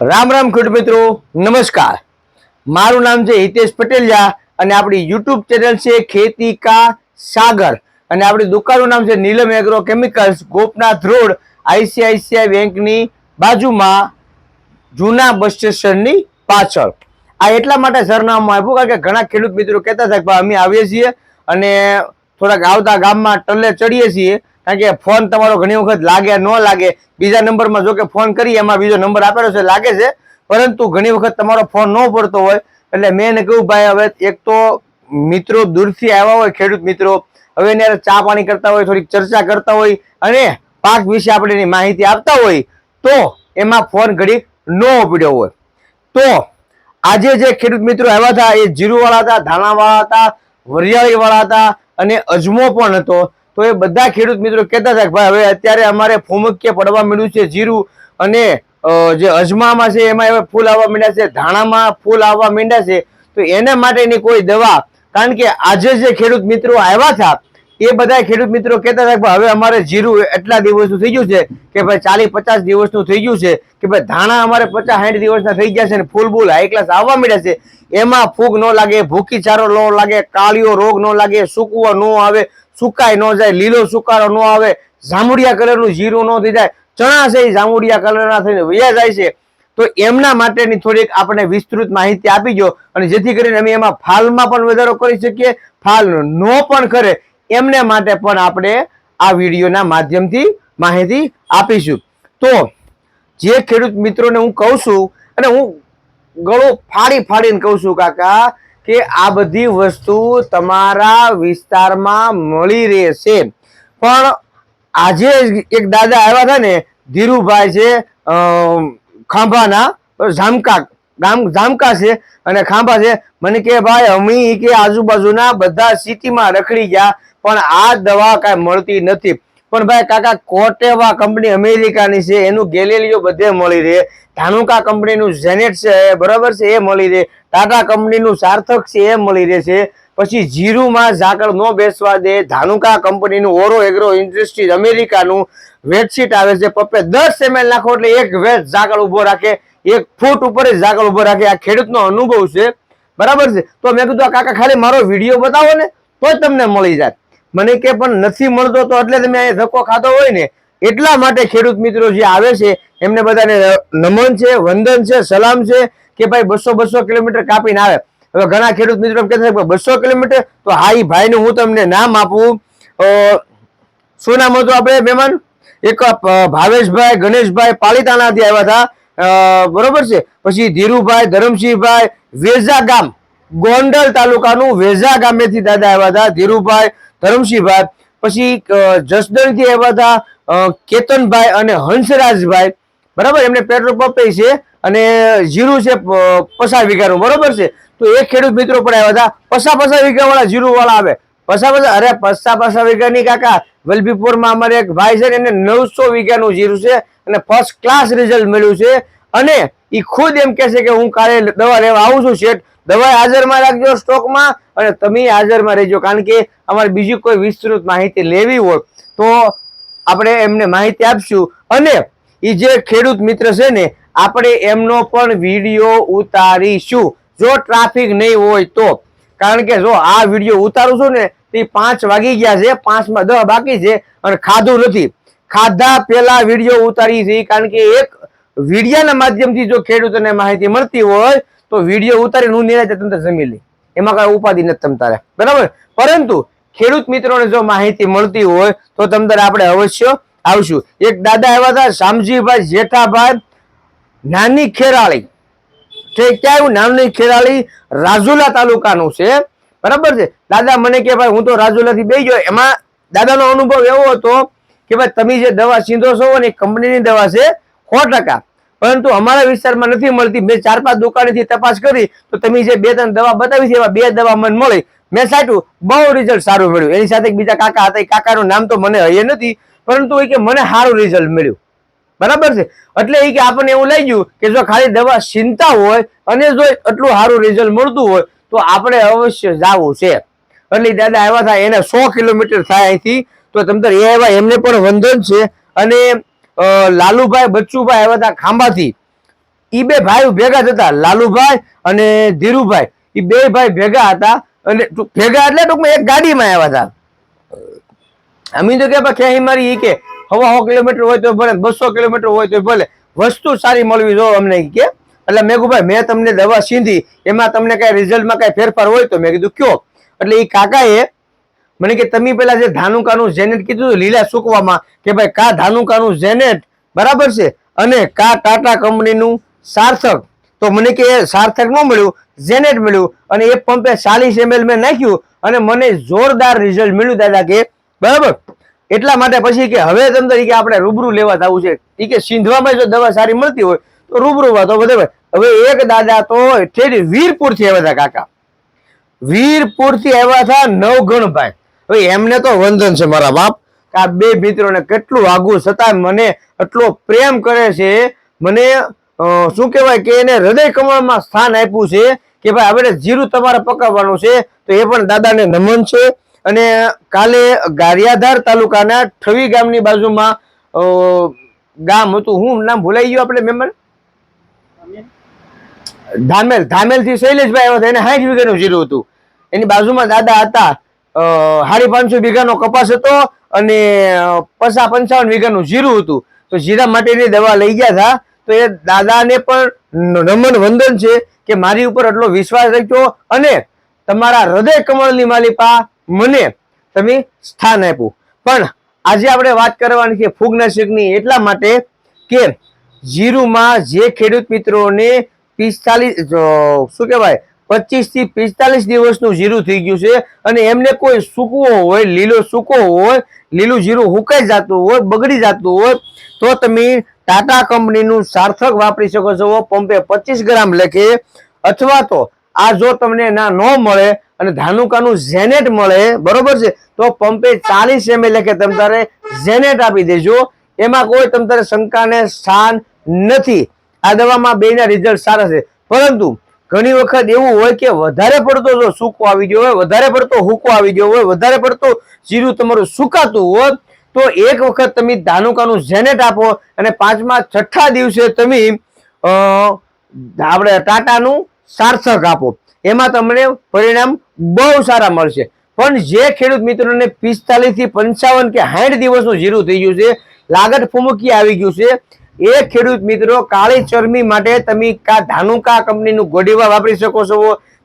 રામ રામ ખેડૂત મિત્રો, નમસ્કાર. મારું નામ છે હિતેશ પટેલિયા અને આપણી યુટ્યુબ ચેનલ છે ખેતી કા સાગર. અને આપણી દુકાનનું નામ છે Neelam agro chemicals Gopnath road, ICICI બેંકની બાજુમાં જૂના બસ સ્ટેશનની પાછળ. આ એટલા માટે સરનામું આપ્યું કારણ કે ઘણા ખેડૂત મિત્રો કહેતા હતા કે અમે આવીએ છીએ અને થોડાક આવતા ગામમાં ટલે ચડીએ છીએ. કારણ કે ફોન તમારો ઘણી વખત લાગે ન લાગે. બીજા નંબરમાં જો કે ફોન કરી એમાં બીજો નંબર આપેલો છે, લાગે છે. પરંતુ ઘણી વખત તમારો ફોન ન પડતો હોય, એટલે મેં એને કહ્યું, ભાઈ, હવે એક તો મિત્રો દૂરથી આવ્યા હોય, ખેડૂત મિત્રો, હવે એને ચા પાણી કરતા હોય, થોડીક ચર્ચા કરતા હોય અને પાક વિશે આપણે એની માહિતી આપતા હોય, તો એમાં ફોન ઘડી ન ઉપડ્યો હોય. તો આજે જે ખેડૂત મિત્રો આવ્યા હતા, એ જીરુવાળા હતા, ધાણાવાળા હતા, વરિયાળીવાળા હતા અને અજમો પણ હતો. તો એ બધા ખેડૂત મિત્રો કહેતા હતા કે ભાઈ હવે અત્યારે અમારે ફોમકીએ પડવા મળ્યું છે જીરું અને જે અજમામાં છે એમાં હવે ફૂલ આવવા માંડ્યા છે, ધાણામાં ફૂલ આવવા માંડ્યા છે. તો એના માટેની કોઈ દવા, કારણ કે આજે જે ખેડૂત મિત્રો આવ્યા હતા, એ બધા ખેડૂત મિત્રો કહેતા હતા કે હવે અમારે જીરું એટલા દિવસનું થઈ ગયું છે કે ભાઈ ચાલીસ પચાસ દિવસનું થઈ ગયું છે કે ભાઈ ધાણા અમારે પચાસ સાઠ દિવસના થઈ ગયા છે અને ફૂલ બુલ હાઈ ક્લાસ આવવા મળ્યા છે. એમાં ફૂગ ન લાગે ભૂખી ચારો ન લાગે, કાળિયો રોગ ન લાગે, સૂકવો ન આવે સુકાય ન જાય, લીલો સુકારો ન આવે, જાંબુડિયા કલરનું જીરું ન થઈ જાય, ચણા છે એ જાંબુડિયા કલરના થઈને વયા જાય છે. તો એમના માટેની થોડીક આપણે વિસ્તૃત માહિતી આપી જો અને જેથી કરીને અમે એમાં ફાલમાં પણ વધારો કરી શકીએ, ફાલ નો પણ કરે, એમને માટે પણ આપણે આ વિડીયોના માધ્યમથી માહિતી આપીશું. તો જે ખેડૂત મિત્રોને હું કહું છું, અને હું ગળો ફાડી ફાડીને કહું છું, કાકા કે આ બધી વસ્તુ તમારા વિસ્તારમાં મળી રહેશે. પણ આજે એક દાદા આવ્યા હતા ને, ધીરુભાઈ છે ખાંભાના, ઝામકા, ગામ, ઝામકા છે અને ખાંભા છે. મને કે ભાઈ, અમે કે આજુબાજુના બધા સિટીમાં રખડી ગયા, પણ આ દવા કાંઈ મળતી નથી. પણ ભાઈ કાકા કોટેવા કંપની અમેરિકાની છે, એનું ગેલેલિયો બધે મળી રહે. ધાનુકા કંપનીનું ઝેનેટ છે, બરાબર છે, એ મળી રહે. ટાટા કંપનીનું સાર્થક છે, એ મળી રહે છે. પછી જીરુમાં ઝાકળ ન બેસવા દે, ધાનુકા કંપનીનું ઓરો એગ્રો ઇન્ડસ્ટ્રીઝ અમેરિકાનું વેડશીટ આવે છે, પપ્પે દસ એમએલ નાખો એટલે એક વેટ ઝાકળ ઊભો રાખે, એક ફૂટ ઉપર જ ઝાકળ ઊભો રાખે. આ ખેડૂતનો અનુભવ છે. બરાબર છે? તો મેં કીધું કાકા, ખાલી મારો વીડિયો બતાવો ને તો જ તમને મળી જાય. મને કે પણ નથી મળતો તો એટલે તમે અહીંયા ધક્કો ખાતો હોય ને. એટલા માટે ખેડૂત મિત્રો જે આવે છે, એમને બધાને નમન છે, વંદન છે, સલામ છે કે ભાઈ બસો બસો કિલોમીટર કાપીને આવે. હવે ઘણા ખેડૂત મિત્રો કહેતા બસો કિલોમીટર? તો હા એ ભાઈનું હું તમને નામ આપું. શું નામ હતું આપણે મહેમાન? એક ભાવેશભાઈ, ગણેશભાઈ પાલિતાણાથી આવ્યા હતા. બરોબર છે? પછી ધીરુભાઈ, ધરમસિંહભાઈ, વેઝા ગામ. ગોંડલ તાલુકાનું વેઝા ગામેથી દાદા આવ્યા હતા. ધીરુભાઈ ધરમસિંહભાઈ પછી જસદણથી આવ્યા હતા કેતનભાઈ અને હંસરાજભાઈ. બરાબર? એમને પેટ્રોલ પંપે છે અને જીરું છે પસાર વીઘાનું. બરોબર છે? તો એ ખેડૂત મિત્રો પણ આવ્યા હતા. પસા પસા વીઘા વાળા જીરું વાળા આવે. પસા પસા અરે પસા પસા વીઘાની કાકા, વલભીપુરમાં અમારે એક ભાઈ છે એને નવસો વીઘાનું જીરું છે અને ફર્સ્ટ ક્લાસ રિઝલ્ટ મળ્યું છે. અને એ ખુદ એમ કહે છે કે હું કાલે દવા લેવા આવું છું, શેઠ. દવા હાજરમાં રાખજો સ્ટોકમાં અને તમે હાજરમાં રહેજો. કારણ કે અમારે બીજી કોઈ વિસ્તૃત માહિતી લેવી હોય તો આપણે એમને માહિતી આપશું. અને એ જે ખેડૂત મિત્ર છે ને, આપણે એમનો પણ વીડિયો ઉતારીશું. જો ટ્રાફિક નહીં હોય તો. કારણ કે જો આ વીડિયો ઉતારું છું ને, તે પાંચ વાગી ગયા છે, પાંચમાં દવા બાકી છે અને ખાધું નથી. ખાધા પહેલા વીડિયો ઉતારી છે કારણ કે એક વિડીયાના માધ્યમથી જો ખેડૂતોને માહિતી મળતી હોય તો વીડિયો ઉતારીને હું નિરાતે તમને જમી લઈ એમાં કઈ ઉપાધિ નથી તમ તારે. બરાબર? પરંતુ ખેડૂત મિત્રોને જો માહિતી મળતી હોય, તો તમ તારે આપણે અવશ્ય આવશું. એક દાદા આવ્યા હતા, શામજીભાઈ જેઠાભાઈ, નાની ખેરાળી. ઠીક ક્યાં આવ્યું? નાની ખેરાળી રાજુલા તાલુકાનું છે. બરાબર છે? દાદા મને કે, ભાઈ, હું તો રાજુલાથી બે ગયો. એમાં દાદાનો અનુભવ એવો હતો કે, ભાઈ, તમે જે દવા સીંધો છો ને કંપનીની દવા છે, સો ટકા. પરંતુ અમારા વિસ્તારમાં નથી મળતી. મેં ચાર પાંચ દુકાનેથી તપાસ કરી, તો તમે જે બે ત્રણ દવા બતાવી છે, એવા બે દવા મને મળી. મેં સાચું, બહુ રિઝલ્ટ સારું મળ્યું. એની સાથે બીજા કાકા હતા, એ કાકાનું નામ તો મને હૈયે નથી, પરંતુ એ કે મને સારું રિઝલ્ટ મળ્યું. બરાબર છે? એટલે એ કે આપણને એવું લાગ્યું કે જો ખાલી દવા ચિંતા હોય અને જો એટલું સારું રિઝલ્ટ મળતું હોય, તો આપણે અવશ્ય જવું છે. એટલે દાદા આવ્યા હતા એને સો કિલોમીટર થાય અહીંથી, તો તમતર એ આવ્યા એમને પણ વંદન છે. અને લાલુભાઈ, બચ્ચુભાઈ આવ્યા હતા ખાંભાથી. એ બે ભાઈ ભેગા થતા લાલુભાઈ અને ધીરુભાઈ. એ બે ભાઈ ભેગા હતા અને ભેગા એટલે ટૂંકમાં એક ગાડીમાં આવ્યા હતા. અમે તો કે ક્યાંય મારી એ કે, હવા સો કિલોમીટર હોય તો ભલે, બસો કિલોમીટર હોય તો ભલે, વસ્તુ સારી મળવી જો અમને કે. એટલે મેં કીધું, ભાઈ, મેં તમને દવા સીંધી, એમાં તમને કઈ રિઝલ્ટમાં કઈ ફેરફાર હોય તો? મેં કીધું, કયો? એટલે એ કાકાએ મને કે તમે પેલા જે ધાનુકાનું જેનેટ કીધું લીલા સૂકવામાં, કે ભાઈ કા ધાનુકાનું જેનેટ બરાબર છે? અને કા ટાટા કંપનીનું સાર્થક? તો મને કે સાર્થક ન મળ્યું જેનેટ મળ્યું. અને એ પંપે ચાલીસ એમએલ મેં નાખ્યું અને મને જોરદાર રિઝલ્ટ મળ્યું, દાદા કે. બરાબર? એટલા માટે પછી કે હવે તમને કે આપણે રૂબરૂ લેવા જવું છે. એ કે સિંધવામાં જો દવા સારી મળતી હોય, તો રૂબરૂ વાતો બધા હવે એક દાદા તો ઠેઠ વીરપુરથી આવ્યા હતા કાકા. વીરપુરથી આવ્યા હતા નવગણભાઈ. એમને તો વંદન છે મારા બાપ આ બે મિત્રોને કેટલું આગું છતાં મને એટલો પ્રેમ કરે છે, મને શું કહેવાય કે એને હૃદય કમળમાં સ્થાન આપ્યું છે, કે ભાઈ હવે જીરું તમારે પકાવવાનું છે, તો એ પણ દાદાને નમન છે. અને કાલે ગારિયાધાર તાલુકાના ઠવી ગામની બાજુમાં ગામ હતું, હું નામ ભૂલાઈ ગયું આપણે મહેમાન ધામેલ, ધામેલથી શૈલેષભાઈ આવ્યા હતા, એને સાઠ વીઘાનું જીરું હતું. એની બાજુમાં દાદા હતા. સાડી પાંચસો વીઘાનો કપાસ હતો અને પસા પંચાવન વીઘાનું જીરું હતું. તો જીરા માટેની દવા લઈ ગયા હતા. તો એ દાદાને પણ નમન વંદન છે કે મારી ઉપર એટલો વિશ્વાસ રાખ્યો અને તમારા હૃદય કમળની માલિપા મને તમે સ્થાન આપ્યું. પણ આજે આપણે વાત કરવાની છે ફૂગનાશકની એટલા માટે કે જીરુમાં જે ખેડૂત મિત્રોને પિસ્તાલીસ શું કહેવાય પચીસથી પિસ્તાલીસ દિવસનું જીરું થઈ ગયું છે અને એમને કોઈ સૂકવો હોય, લીલો સૂકો હોય, લીલું જીરું હુકાઈ જતું હોય, બગડી જતું હોય, તો તમે ટાટા કંપનીનું સાર્થક વાપરી શકો છો. પંપે પચીસ ગ્રામ લખે અથવા તો આ જો તમને ના ન મળે અને ધાનુકાનું ઝેનેટ મળે, બરોબર છે, તો પંપે ચાલીસ એમ લખે. તમે તારે ઝેનેટ આપી દેજો. એમાં કોઈ તમ તારે શંકાને સ્થાન નથી. આ દવામાં બેના રિઝલ્ટ સારા છે. પરંતુ ઘણી વખત એવું હોય કે વધારે પડતો જો સૂકો આવી ગયો હોય, વધારે પડતો હુકો આવી ગયો હોય, વધારે પડતો જીરું તમારું સુકાતું હોય, તો એક વખત તમે ધાનુકાનું ઝેનેટ આપો અને પાંચમા છઠ્ઠા દિવસે તમે આપણે ટાટાનું સાર્થક આપો. એમાં તમને પરિણામ બહુ સારા મળશે. પણ જે ખેડૂત મિત્રોને પિસ્તાલીસથી પંચાવન કે સાઠ દિવસનું જીરું થઈ ગયું છે, લાગત ફૂમકી આવી ગયું છે એ ખેડૂત મિત્રો, કાળી ચરમી માટે તમે કા ધાનુકા કંપનીનું ગોડીવા વાપરી શકો છો,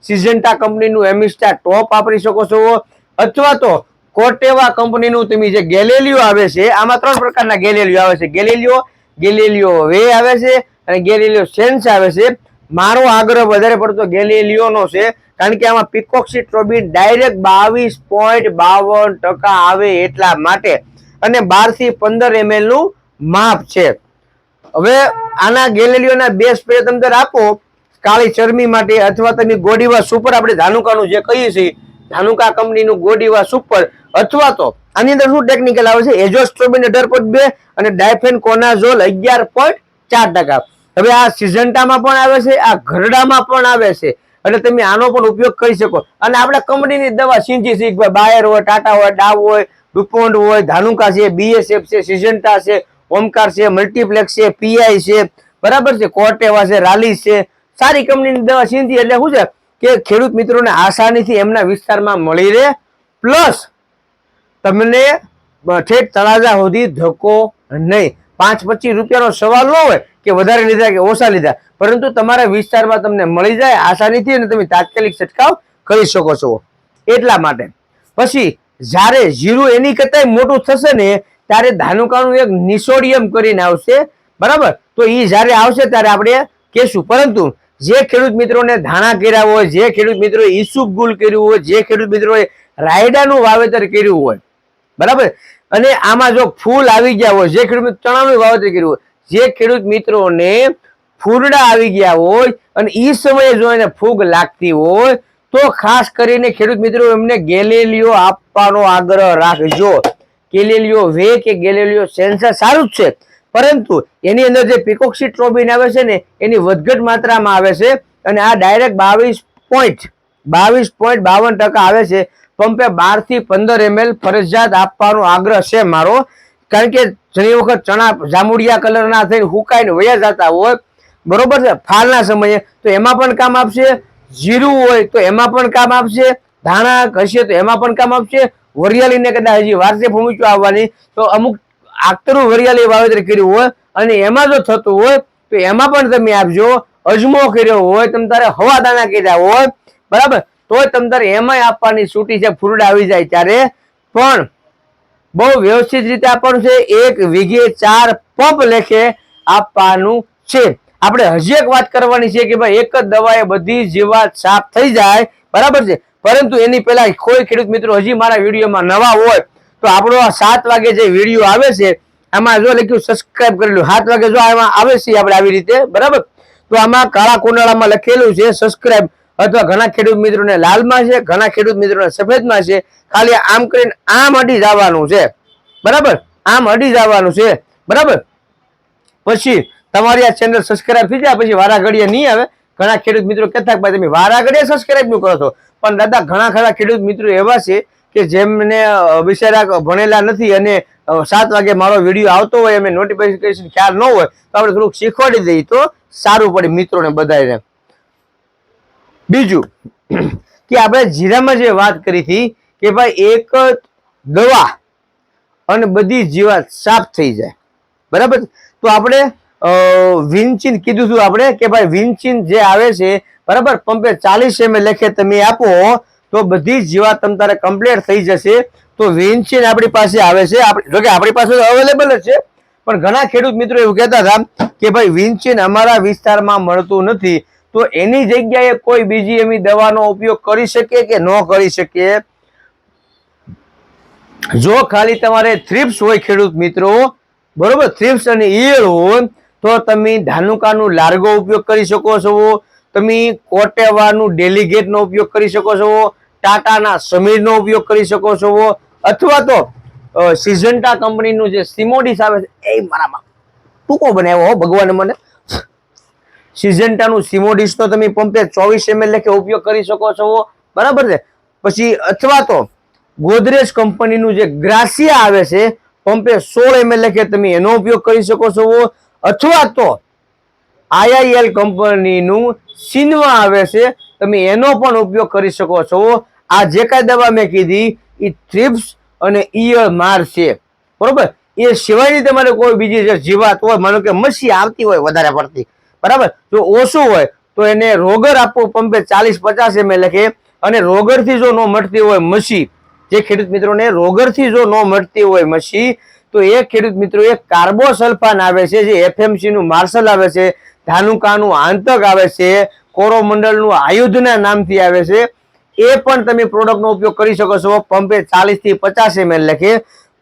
સિઝન્ટા કંપનીનું એમિસ્ટા ટોપ વાપરી શકો છો, અથવા તો કોટેવા કંપનીનું તમે જે ગેલેલિયો આવે છે, આમાં ત્રણ પ્રકારના ગેલેલિયો આવે છે. ગેલેલિયો ગેલેલિયો વે આવે છે અને ગેલેલિયો સેન્સ આવે છે. મારો આગ્રહ વધારે પડતો ગેલેલિયોનો છે, કારણ કે આમાં પિકોક્સિટ્રોબિન ડાયરેક્ટ બાવીસ પોઈન્ટ બાવન ટકા આવે એટલા માટે. અને બારથી પંદર એમએલનું માપ છે. હવે આના ગેલેલિયોના બે સ્પ્રે તમે આપો, કાળી ચરમી માટે અથવા તમે ગોડીવા સુપર આપણે ધાનુકાનું જે કહીએ છીએ, ધાનુકા કંપનીનું ગોડીવા સુપર અથવા તો આની અંદર શું ટેકનિકલ આવે છે? એજોસ્ટ્રોબિન અઢાર પોઈન્ટ બે અને ડાયફેન કોનાઝોલ અગિયાર પોઈન્ટ ચાર ટકા. હવે આ સિઝન્ટામાં પણ આવે છે, આ ઘરડામાં પણ આવે છે. એટલે તમે આનો પણ ઉપયોગ કરી શકો. અને આપણે કંપનીની દવા સિંચી શીખ બાયર હોય, ટાટા હોય, ડાવ હોય ડુપોન્ડ હોય, ધાનુકા છે બીએસએફ છે, સિઝન્ટા છે ઓમકાર છે મલ્ટીપ્લેક્સ છે પીઆઈ છે, બરાબર છે કોર્ટેવા છે રાલી છે, સારી કંપનીની દવા સિંધી એટલે શું છે કે ખેડૂત મિત્રોને આસાનીથી એમના વિસ્તારમાં મળી રહે. પ્લસ તમને ઠેઠ તળાજા સુધી ધક્કો નહીં. પાંચ પચીસ રૂપિયાનો સવાલ ન હોય કે વધારે લીધા કે ઓછા લીધા. પરંતુ તમારા વિસ્તારમાં તમને મળી જાય આસાનીથી અને તમે તાત્કાલિક છંટકાવ કરી શકો છો. એટલા માટે. પછી, જ્યારે જીરું એની કરતા મોટું થશે ને ત્યારે ધાનુકાનું એક નિસોડિયમ કરીને આવશે. બરાબર? તો એ જ્યારે આવશે ત્યારે આપણે કહેશું. પરંતુ જે ખેડૂત મિત્રોને ધાણા કર્યા હોય, જે ખેડૂત મિત્રોએ ઈસુપ ગુલ કર્યું હોય, જે ખેડૂત મિત્રોએ રાયડાનું વાવેતર કર્યું હોય, બરાબર? અને આમાં જો ફૂલ આવી ગયા હોય, જે ખેડૂત ચણાનું વાવેતર કર્યું હોય, જે ખેડૂત મિત્રોને ફૂલડા આવી ગયા હોય અને એ સમયે જો એને ફૂગ લાગતી હોય, તો ખાસ કરીને ખેડૂત મિત્રો એમને ગેલેલીઓ આપવાનો આગ્રહ રાખજો. ગેલેલિયો વે કે ગેલેલિયો સેન્સર સારું જ છે. પરંતુ એની અંદર જે પિકોક્સિટ્રોબિન આવે છે ને, એની વધઘટ માત્રામાં આવે છે અને આ ડાયરેક્ટ બાવીસ પોઈન્ટ બાવીસ પોઈન્ટ બાવન ટકા આવે છે. પંપે બારથી પંદર એમએલ ફરજિયાત આપવાનો આગ્રહ છે મારો. કારણ કે ઘણી વખત ચણા જાંબુડિયા કલરના થઈને હુકાઈને વયા જતા હોય, બરોબર છે? ફાલના સમયે તો એમાં પણ કામ આપશે, જીરું હોય તો એમાં પણ કામ આપશે ધાણા કરશે તો એમાં પણ કામ આપશે? વરિયાળીને કદાચ હજી વારસે ભૂમિકો આવવાની. તો અમુક આખતરું વરિયાળી વાવેતર કર્યું હોય અને એમાં જો થતું હોય, તો એમાં પણ તમે આપજો. અજમો કર્યો હોય, તમે તારે હવા દાણા કર્યા હોય, બરાબર? તોય તમે તારે એમાંય આપવાની છૂટી છે, ફૂરડા આવી જાય ત્યારે. પણ બહુ વ્યવસ્થિત રીતે આપવાનું છે, એક વીઘે ચાર પંપ લેખે આપવાનું છે. આપણે હજી એક વાત કરવાની છે કે ભાઈ, એક જ દવાએ બધી જીવાત સાફ થઈ જાય. બરાબર છે? પરંતુ એની પહેલા કોઈ ખેડૂત મિત્રો હજી મારા વિડીયોમાં નવા હોય, તો આપણો આ સાત વાગે જે વીડિયો આવે છે, આમાં જો લખ્યું સબસ્ક્રાઇબ કરેલું સાત વાગે જો આમાં આવે છે આપણે આવી રીતે, બરાબર? તો આમાં કાળા કુંડાળામાં લખેલું છે સબસ્ક્રાઇબ અથવા ઘણા ખેડૂત મિત્રોને લાલમાં છે, ઘણા ખેડૂત મિત્રોને સફેદમાં છે. ખાલી આમ કરીને આમ અડી જવાનું છે. બરાબર? આમ અડી જવાનું છે. બરાબર? પછી તમારી આ ચેનલ સબસ્ક્રાઇબ થઈ જાય, પછી વારા ઘડીએ નહીં આવે. ઘણા ખેડૂત મિત્રો કહેતા ભાઈ, તમે વારા ઘડીએ સબસ્ક્રાઇબનું કરો છો? પણ દાદા, ઘણા ખરા ખેડૂત મિત્રો એવા છે કે જેમને બિચારા ભણેલા નથી અને સાત વાગે મારો વીડિયો આવતો હોય, એમને નોટિફિકેશન ખ્યાલ ન હોય, તો આપણે થોડુંક શીખવાડી દઈએ તો સારું પડે મિત્રોને બધાને બીજું, કે આપણે જીરામાં જે વાત કરી હતી કે ભાઈ એક દવા અને બધી જીવાત સાફ થઈ જાય. બરાબર? તો આપણે વિન્ચિન કીધું હતું આપણે કે ભાઈ વિન્ચિન જે આવે છે બરાબર? પંપે ચાલીસ એમ લેખે તમે આપો, તો બધી જીવાત તમ કમ્પ્લીટ થઈ જશે. તો વિન્ચિન આપણી પાસે આવે છે. જોકે આપણી પાસે અવેલેબલ જ છે. પણ ઘણા ખેડૂત મિત્રો એવું કહેતા હતા કે ભાઈ વિન્ચિન અમારા વિસ્તારમાં મળતું નથી. તો એની જગ્યાએ કોઈ બીજી એમની દવાનો ઉપયોગ કરી શકે કે ન કરી શકે? જો ખાલી તમારે થ્રિપ્સ હોય ખેડૂત મિત્રો, બરોબર? થ્રિપ્સ અને ઈયળ હોય તો તમે ધાનુકાનું લાર્ગો ઉપયોગ કરી શકો છો. તમે કોટેવાનું ડેલિગેટનો ઉપયોગ કરી શકો છો, ટાટાના સમીરનો ઉપયોગ કરી શકો છો, અથવા તો સિઝન્ટા કંપનીનું જે સિમોડિસ આવે છે, એ મારામાં ટૂંકો બનાવ્યો હો, ભગવાને મને. સિઝન્ટાનું સિમોડિસનો તમે પંપે ચોવીસ એમએલ લેખે ઉપયોગ કરી શકો છો, બરાબર છે? પછી, અથવા તો, ગોદરેજ કંપનીનું જે ગ્રાસિયા આવે છે, પંપે સોળ એમએલ લેખે, તમે એનો ઉપયોગ કરી શકો છો, અથવા તો આઈઆઈએલ કંપનીનું સિનવા આવે છે. તમે એનો પણ ઉપયોગ કરી શકો છો. આ જે કાંઈ દવા મેં કીધી એ થ્રિપ્સ અને ઈયળ માર છે. બરોબર? એ સિવાયની તમારે કોઈ બીજી જે જીવાત હોય, માનો કે મસી આવતી હોય વધારે પડતી. બરાબર? જો ઓછું હોય, તો એને રોગર આપવું પંપે ચાલીસ પચાસ એમ લખે. અને રોગરથી જો ન મટતી હોય મસી, જે ખેડૂત મિત્રોને રોગરથી જો ન મટતી હોય મસી, તો એ ખેડૂત મિત્રો, એ કાર્બોસલ્ફાન આવે છે, જે એફએમસીનું માર્શલ આવે છે. ધાનુકાનું આંતક આવે છે, કોરોમંડળનું આયુધના નામથી આવે છે. એ પણ તમે પ્રોડક્ટનો ઉપયોગ કરી શકો છો, પંપે ચાલીસથી પચાસ એમએલ લખે.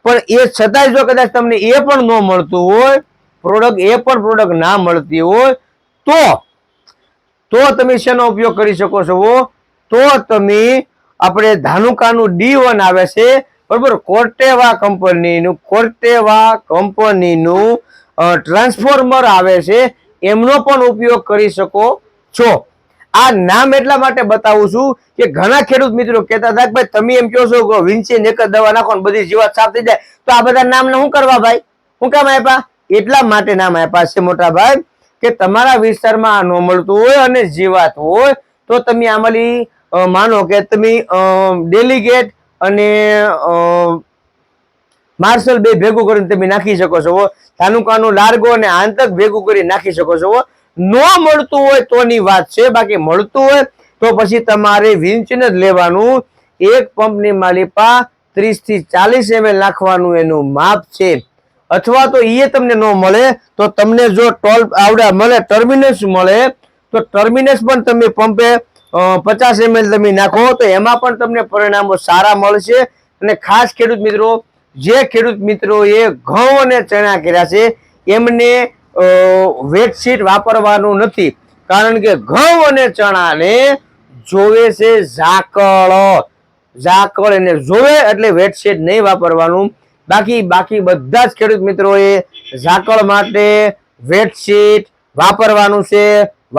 પણ એ છતાંય જો કદાચ તમને એ પણ ન મળતું હોય, પ્રોડક્ટ એ પણ પ્રોડક્ટ ના મળતી હોય, તો તો તમે શેનો ઉપયોગ કરી શકો છો? તો તમે આપણે ધાનુકાનું ડી વન આવે છે, બરોબર? કોર્ટેવા કંપનીનું કોર્ટેવા કંપનીનું ટ્રાન્સફોર્મર આવે છે. એમનો પણ ઉપયોગ કરી શકો છો. આ નામ એટલા માટે બતાવું છું કે ઘણા ખેડૂત મિત્રો કહેતા હતા કે ભાઈ, તમે એમ કહો છો કે વિન્ચીન એક જ દવા નાખો ને બધી જીવાત સાફ થઈ જાય. તો આ બધા નામ શું કરવા ભાઈ? શું કામ આપ્યા? એટલા માટે નામ આપ્યા છે મોટા ભાઈ, કે તમારા વિસ્તારમાં આ ન મળતું હોય અને જીવાત હોય, તો તમે આમાંની માનો કે તમે ડેલિગેટ અને માર્શલ બે ભેગું કરીને તમે નાખી શકો છો તાલુકાનું લાર્ગો અને આંતક ભેગું કરી નાખી શકો છો ન મળતું હોય તોની વાત છે, બાકી મળતું હોય તો પછી તમારે વિંચને જ લેવાનું. એક પંપની માલિપા ત્રીસથી ચાલીસ એમએલ નાખવાનું એનું માપ છે. અથવા તો એ તમને ન મળે, તો તમને જો ટોલ આવડા, મળે ટર્મિનસ મળે, તો ટર્મિનસ પણ તમે પંપે પચાસ એમએલ તમે નાખો, તો એમાં પણ તમને પરિણામો સારા મળશે. અને ખાસ ખેડૂત મિત્રો જે ખેડૂત મિત્રોએ ઘઉં અને ચણા કર્યા છે, એમને વેટશીટ વાપરવાનું નથી. કારણ કે ઘઉં અને ચણાને જોવે છે ઝાકળ. ઝાકળ એને જોવે એટલે વેટશીટ નહીં વાપરવાનું. બાકી બાકી બધા જ ખેડૂત મિત્રોએ ઝાકળ માટે વેટશીટ વાપરવાનું છે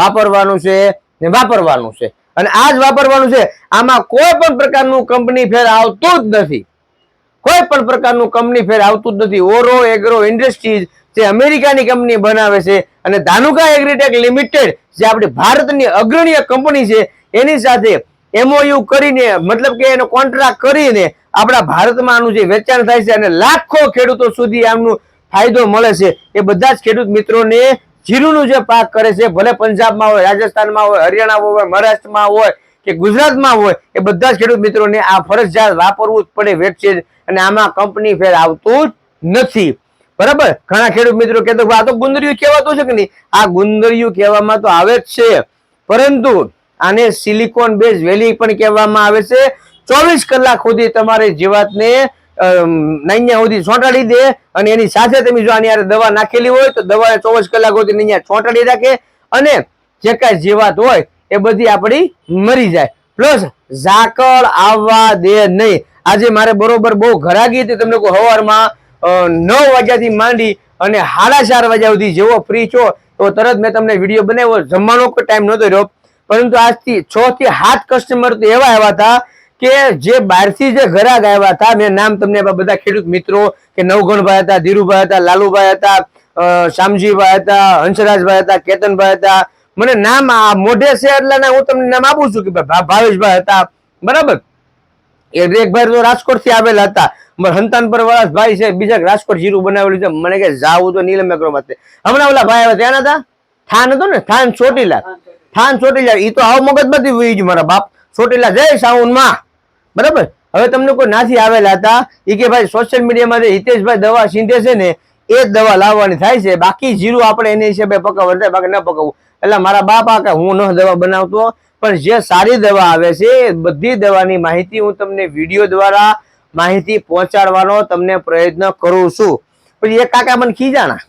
વાપરવાનું છે ને વાપરવાનું છે. અને આ જ વાપરવાનું છે. આમાં કોઈ પણ પ્રકારનું કંપની ફેર આવતું જ નથી. કોઈ પણ પ્રકારનું કંપની ફેર આવતું જ નથી. ઓરો એગ્રો ઇન્ડસ્ટ્રીઝ જે અમેરિકાની કંપની બનાવે છે અને ધાનુકા એગ્રીટેક લિમિટેડ જે આપણી ભારતની અગ્રણીય કંપની છે, એની સાથે એમઓયુ કરીને, મતલબ કે એનો કોન્ટ્રાક્ટ કરીને આપણા ભારતમાં આનું જે વેચાણ થાય છે અને લાખો ખેડૂતો સુધી આમનું ફાયદો મળે છે. એ બધા જ ખેડૂત મિત્રોને જીરુનું જે પાક કરે છે, ભલે પંજાબમાં હોય, રાજસ્થાનમાં હોય, હરિયાણામાં હોય, મહારાષ્ટ્રમાં હોય કે ગુજરાતમાં હોય, એ બધા જ ખેડૂત મિત્રોને આ ફરજિયાત વાપરવું જ પડે વેચે અને આમાં કંપની ફેર આવતું જ નથી. બરાબર? ઘણા ખેડૂત મિત્રો કહેતો આ તો ગુંદરિયું કહેવાતું છે કે નહીં? આ ગુંદરિયું કહેવામાં તો આવે જ છે. પરંતુ આને સિલિકોન બેઝ વેલી પણ કહેવામાં આવે છે. ચોવીસ કલાક સુધી તમારે જીવાતને નૈયા સુધી ચોંટાડી દે અને એની સાથે તમે જો આની દવા નાખેલી હોય તો દવા ચોવીસ કલાક સુધી નૈયા ચોંટાડી રાખે અને જે કાંઈ જીવાત હોય એ બધી આપણી મરી જાય. પ્લસ ઝાકળ આવવા દે નહીં. આજે મારે બરોબર બહુ ઘરાગી હતી. તમને કોઈ સવારમાં નવ વાગ્યાથી માંડી અને સાડા ચાર વાગ્યા સુધી જેવો ફ્રી છો, તો તરત મેં તમને વીડિયો બનાવ્યો. જમવાનો કોઈ ટાઈમ નહોતો રહ્યો. પરંતુ આજથી છ થી સાત કસ્ટમર તો એવા આવ્યા હતા કે જે બહારથી જે ઘરાક આવ્યા હતા. મેં નામ તમને બધા ખેડૂત મિત્રો કે નવગણભાઈ હતા, ધીરુભાઈ હતા, લાલુભાઈ હતા શામજીભાઈ હતા, હંસરાજભાઈ હતા, કેતનભાઈ હતા મને નામ આ મોઢે છે એટલે ના હું તમને નામ આપું છું કે ભાવેશભાઈ હતા. બરાબર? એ રેખભાઈ તો રાજકોટથી આવેલા હતા. હંતાન પર વાળા ભાઈ છે બીજા રાજકોટ જીરું બનાવેલું છે. મને કે જાવું તો નીલમ એગ્રો માટે. હમણાં ઓલા ભાઈ આવ્યા ત્યાં હતા? થાન હતો ને? થાન ચોટીલા. થાન ચોટીલા. એ તો આવ મગજ બધી વહી ગયું મારા બાપ. ચોટીલા જય સાઉનમાં બરાબર? હવે તમને કોઈ નાથી આવેલા હતા? એ કે ભાઈ સોશિયલ મીડિયામાં જે હિતેશભાઈ દવા સીંધે છે ને એ જ દવા લાવવાની થાય છે. બાકી જીરું આપણે એની હિસાબે પકાવવાનું થાય બાકી ન પકાવવું. એટલે મારા બાપ કે હું ન દવા બનાવતો, પણ જે સારી દવા આવે છે, એ બધી દવાની માહિતી હું તમને વીડિયો દ્વારા માહિતી પહોંચાડવાનો તમને પ્રયત્ન કરું છું. પછી એક કાકા મને ખીજાણા.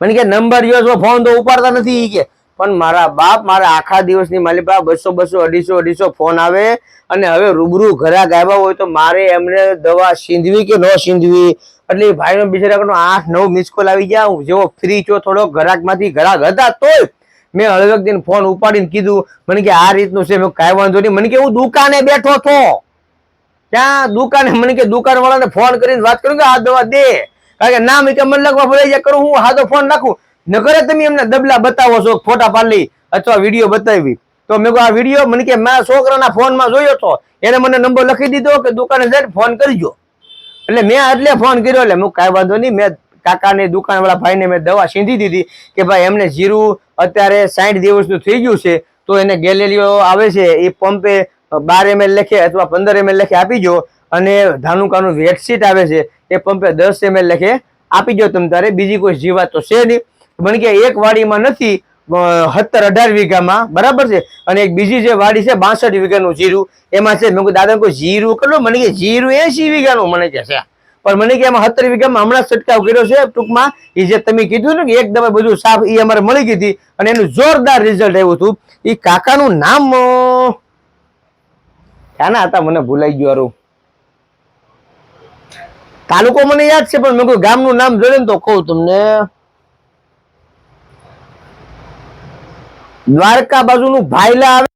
મને કે, નંબર જો ફોન તો ઉપાડતા નથી કે. પણ મારા બાપ મારા આખા દિવસની મારી પાસે બસો બસો અઢીસો અઢીસો ફોન આવે અને હવે રૂબરૂ ઘરાક આવ્યા હોય તો મારે એમને દવા સીંધવી કે ન સીંધવી? એટલે એ ભાઈનો બિચારાનો આઠ નવ મિસ કોલ આવી ગયા. હું જેવો ફ્રી છો થોડો ઘરાકમાંથી ઘરાક હતા તોય મેં હળવેક દિન ફોન ઉપાડીને કીધું. મને કે આ રીતનું છે. મેં કાંઈ વાંધો નહીં. મને કે, હું દુકાને બેઠો હતો ત્યાં દુકાને? મને કે દુકાન વાળાને ફોન કરીને વાત કરું કે આ દવા દે. કારણ કે નામ કે મને લખવા ભરાઈ જાય કરું, હું હાથો ફોન નાખું. નકરે તમે એમને દબલા બતાવો છો, ફોટા પાડી અથવા વીડિયો બતાવી. તો મેં આ વીડિયો મને કે, મારા છોકરાના ફોનમાં જોયો તો. એને મને નંબર લખી દીધો કે, દુકાને જઈને ફોન કરજો. એટલે મેં એટલે ફોન કર્યો. એટલે હું કાંઈ વાંધો નહીં. મેં કાકાને, દુકાનવાળા ભાઈને મેં દવા સીંધી દીધી કે ભાઈ, એમને જીરું અત્યારે સાઠ દિવસનું થઈ ગયું છે, તો એને ગેલેરીઓ આવે છે, એ પંપે બાર એમએલ લેખે અથવા પંદર એમએલ લેખે આપી જો અને ધાનુકાનું વેટશીટ આવે છે, એ પંપે દસ એમએલ લેખે આપી જો તમ તારે, બીજી કોઈ જીવાત તો છે નહીં. મને કે એક વાડીમાં નથી સત્તર અઢાર વીઘામાં, બરાબર છે? અને એક બીજી જે વાડી છે, બાસઠ વીઘાનું જીરું, એમાં છે, મેં દાદા, કોઈ જીરું કેટલું મને કે, જીરું એસી વીઘાનું મને કે છે. પણ મને કે એમાં સત્તર વીઘામાં હમણાં છંટકાવ કર્યો છે. ટૂંકમાં એ જે તમે કીધું ને કે દવા બધું સાફ એ અમારે મળી ગઈ અને એનું જોરદાર રિઝલ્ટ આવ્યું હતું. એ કાકાનું નામ ક્યાંના હતા? મને ભૂલાઈ ગયું હારું. તાલુકો મને યાદ છે, પણ મેં કોઈ ગામનું નામ જોયું ને તો કહું તમને. દ્વારકા બાજુનું ભાઈલા આવે